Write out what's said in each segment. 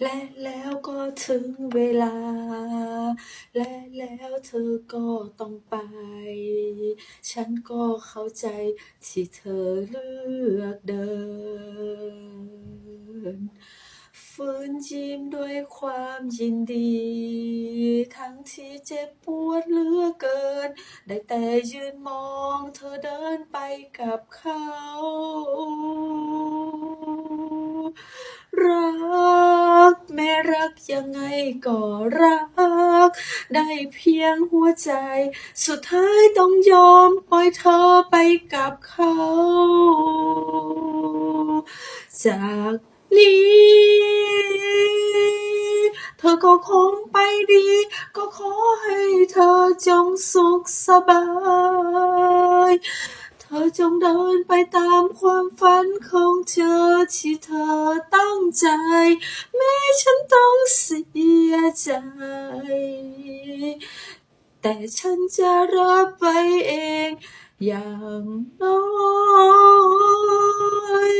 และแล้วก็ถึงเวลา และแล้วเธอก็ต้องไป ฉันก็เข้าใจที่เธอเลือกเดินฝืนยิ้มด้วยความยินดี ทั้งที่เจ็บปวดเหลือเกิน ได้แต่ยืนมองเธอเดินไปกับเขา รักแม้รั กยังไงก็รัก ได้เพียงหัวใจ สุดท้ายต้องยอมปล่อยเธอไปกับเขา จากนี้ เธอก็คงไปดี ก็ขอให้เธอจงสุขสบาย ธอจงเดินไปตามความฝันของเธอที่เธอตั้งใจ แม้ฉันต้องเสียใจ แต่ฉันจะรับไปเองอย่างน้อย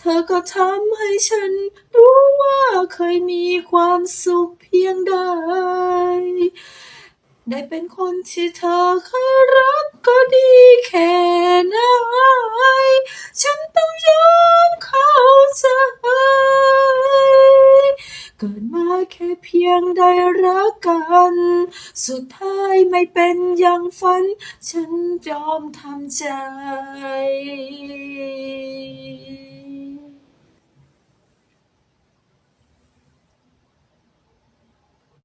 เธอก็ทำให้ฉันรู้ว่าเคยมีความสุขเพียงใด ได้เป็นคนที่เธอเคยรักก็ดีแค่ไหน ฉันต้องยอมเข้าใจ เกิดมาแค่เพียงได้รักกัน สุดท้ายไม่เป็นอย่างฝัน ฉันยอมทำใจ